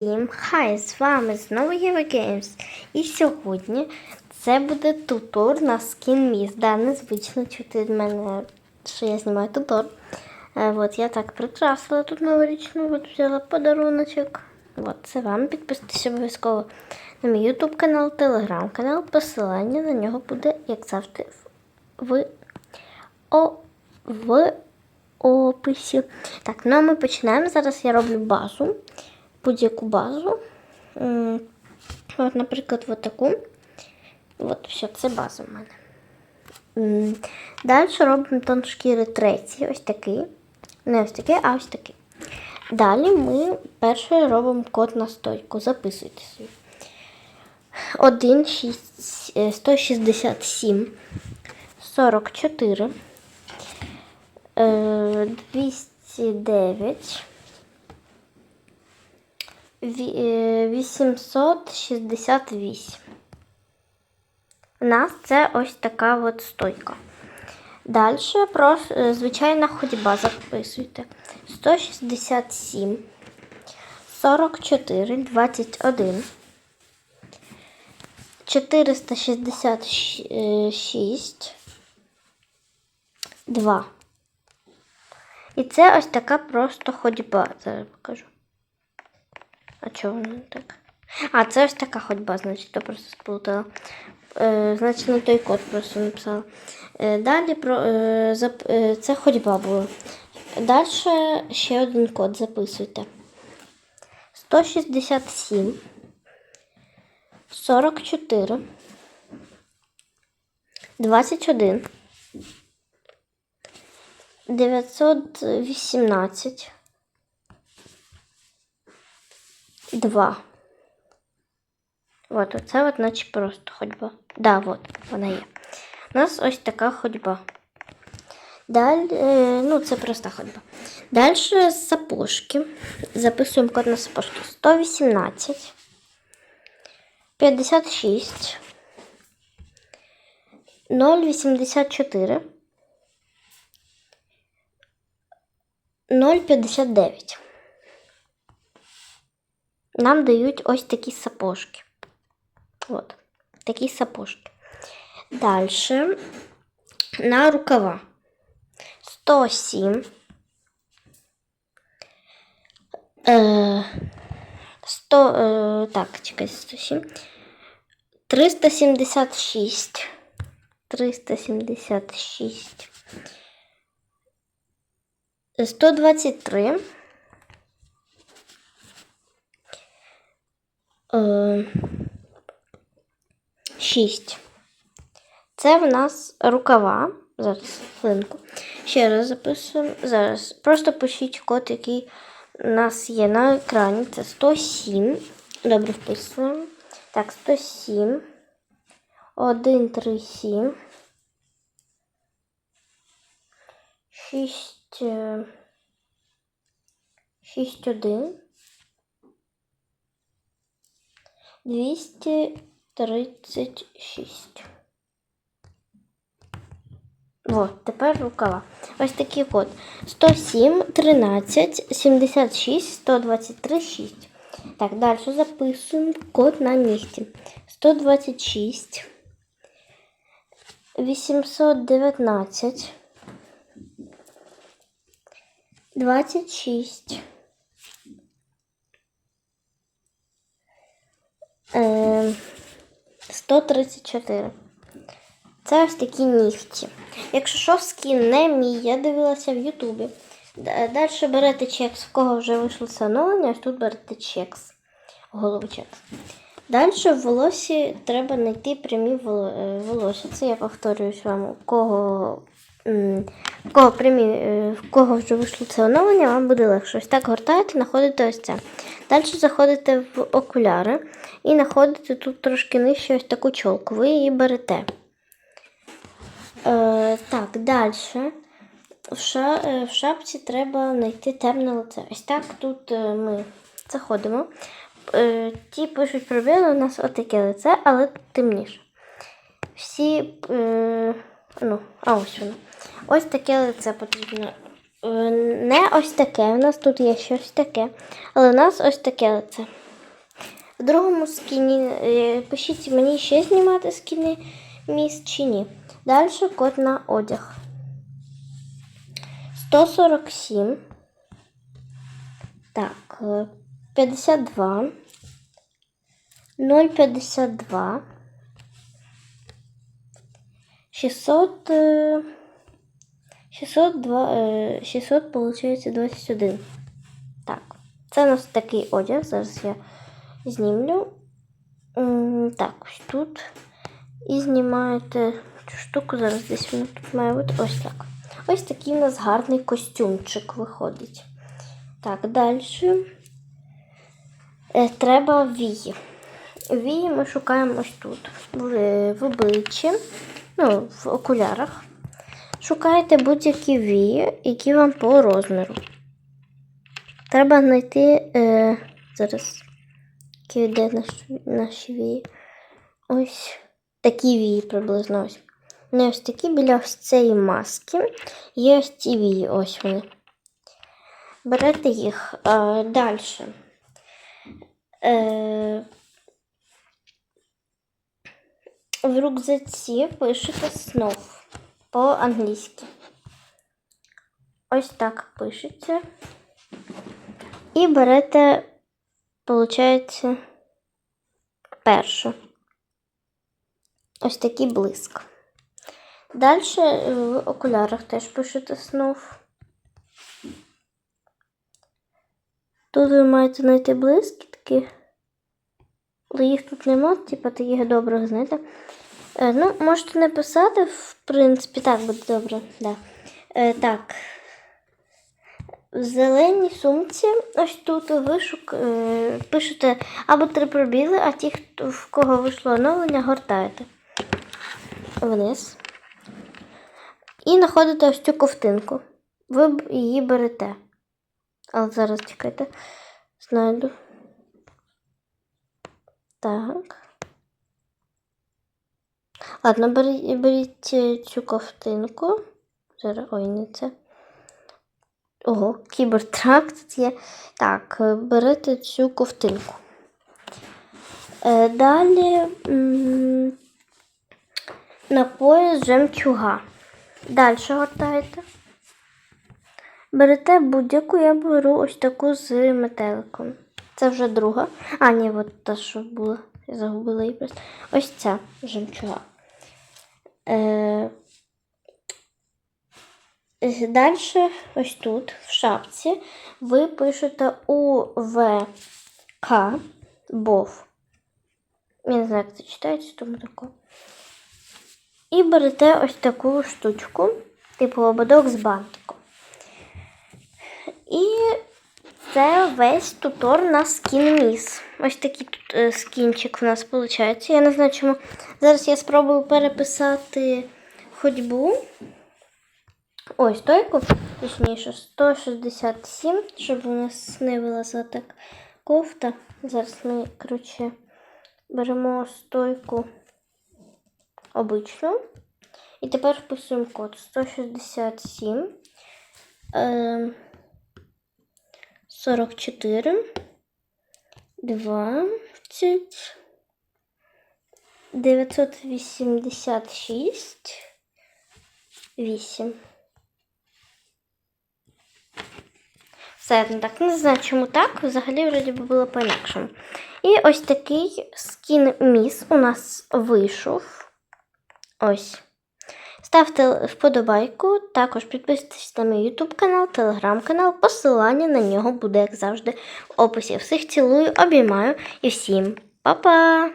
Всім хай, з вами знову Геймс. І сьогодні це буде тутор на міс. Да, незвично чути від мене, що я знімаю тутор. Е, я так прикрасила тут новорічну, от взяла подаруночок. От це вам. Підписуйтесь обов'язково на мій YouTube канал, телеграм канал. Посилання на нього буде, як завжди, в, о, в описі. Так, ну а ми починаємо. Зараз я роблю базу будь-яку базу. От, наприклад, от таку. От, все, це база в мене. Далі робимо тон шкіри третій, ось такий. Не ось такий, а ось такий. Далі ми перше робимо код на стойку. Записуйте собі. 1, 6, е, 167, 44, е, 209, Ві- е, 868. У нас це ось така от стойка. Далі просто е, звичайна ходьба записуйте. 167, 44, 21, 466, 2. І це ось така просто ходьба. Зараз покажу. А чого воно так? А, це ось така ходьба, значить, я просто сплутала. Е, значить, не той код просто написала. Е, далі про, е, зап, е, це ходьба була. Далі ще один код записуйте. 167, 44, 21, 918, Два. От, оце от, наче просто ходьба. Да, от, вона є. У нас ось така ходьба. Далі, е, ну, це проста ходьба. Далі сапожки. Записуємо код на сапожки. 118, 56, 0,84, 0,59 нам дають ось такі сапожки. От, такі сапожки. Далі на рукава 107. Е, 100, е, так, чекайте, 107. 376. 376. 123. Е, Шість. Це в нас рукава. Зараз хвилинку. Ще раз записуємо. Зараз. Просто пишіть код, який у нас є на екрані. Це 107. Добре вписуємо. Так, 107. 1, 3, 7. 6. 6, 1. 236. Вот, тепер рукава. Ось такий код. 107, 13, 76, 123, 6. Так, далі записуємо код на нігті. 126, 819, 26. 134. Це ось такі нігті. Якщо що, скін не мій, я дивилася в Ютубі. Далі берете чекс, в кого вже вийшло це оновлення, ось тут берете чекс. Голову чекс. Далі в волосі треба знайти прямі е, волосся. Це я повторююсь вам, у кого, в кого прямі, е, в кого вже вийшло це оновлення, вам буде легше. Ось так гортаєте, знаходите ось це. Далі заходите в окуляри і знаходите тут трошки нижче ось таку чолку. Ви її берете. Е, так, далі. Е, в шапці треба знайти темне лице. Ось так тут е, ми заходимо. Ті пишуть пробіли, у нас отаке лице, але темніше. Всі. Е, ну, а ось воно. Ось таке лице потрібно. Е, не ось таке. У нас тут є щось таке. Але у нас ось таке лице. В другому скіні е, пишіть мені ще знімати скіни міст чи ні. Далі код на одяг. 147. Так, е, 52. 0,52. 600. е, 602, е, 600, получається 21. Так, це у нас такий одяг. Зараз я знімлю. Так, ось тут. І знімаєте цю штуку. Зараз десь воно тут має бути. Ось так. Ось такий у нас гарний костюмчик виходить. Так, далі. Е, Треба вії. Вії ми шукаємо ось тут. В, в обличчі, ну, в окулярах. Шукаєте будь-які вії, які вам по розміру. Треба знайти е, зараз, які наші, наші вії. Ось такі вії приблизно ось. Не ось такі біля ось цієї маски. Є ось ці вії, ось вони. Берете їх е, далі. Е, в рюкзаці пишете снов по-англійськи. Ось так пишеться. І берете, виходить, першу. Ось такий блиск. Далі в окулярах теж пишете снов. Тут ви маєте знайти блискітки. Але їх тут нема, типу таких добрих, знаєте. Е, ну, можете не писати, в принципі, так буде добре. Да. Е, так. В зеленій сумці, ось тут ви е, пишете або три пробіли, а ті, хто, в кого вийшло оновлення, гортаєте вниз. І знаходите ось цю ковтинку. Ви її берете. Але зараз чекайте, знайду. Так. Ладно, беріть, беріть цю ковтинку. Зараз, ой, не це. Ого, кібертрак тут є. Так, е, берете цю ковтинку. Е, далі м, на пояс жемчуга. Далі гортаєте. Берете будь-яку, я беру ось таку з метеликом. Це вже друга. А, ні, от та, що була. Я загубила її просто. Ось ця жемчуга. Е, Далі, ось тут, в шапці, ви пишете УВК БОВ. Я не знаю, як це читається, тому тако. І берете ось таку штучку, типу ободок з бантиком. І це весь тутор на скін міс. Ось такий тут е, скінчик в нас виходить. Я не знаю чому. Зараз я спробую переписати ходьбу. Ой, стойку, точніше, 167, щоб у нас не вилазила так кофта. Зараз ми, коротше, беремо стойку обичну. І тепер вписуємо код 167. Е, 44, 20, 986, 8. Все, ну так, не знаю, чому так. Взагалі, вроді би було по-інакшому. І ось такий скін міс у нас вийшов. Ось. Ставте вподобайку, також підписуйтесь на мій YouTube канал, телеграм канал. Посилання на нього буде, як завжди, в описі. Всіх цілую, обіймаю і всім па-па!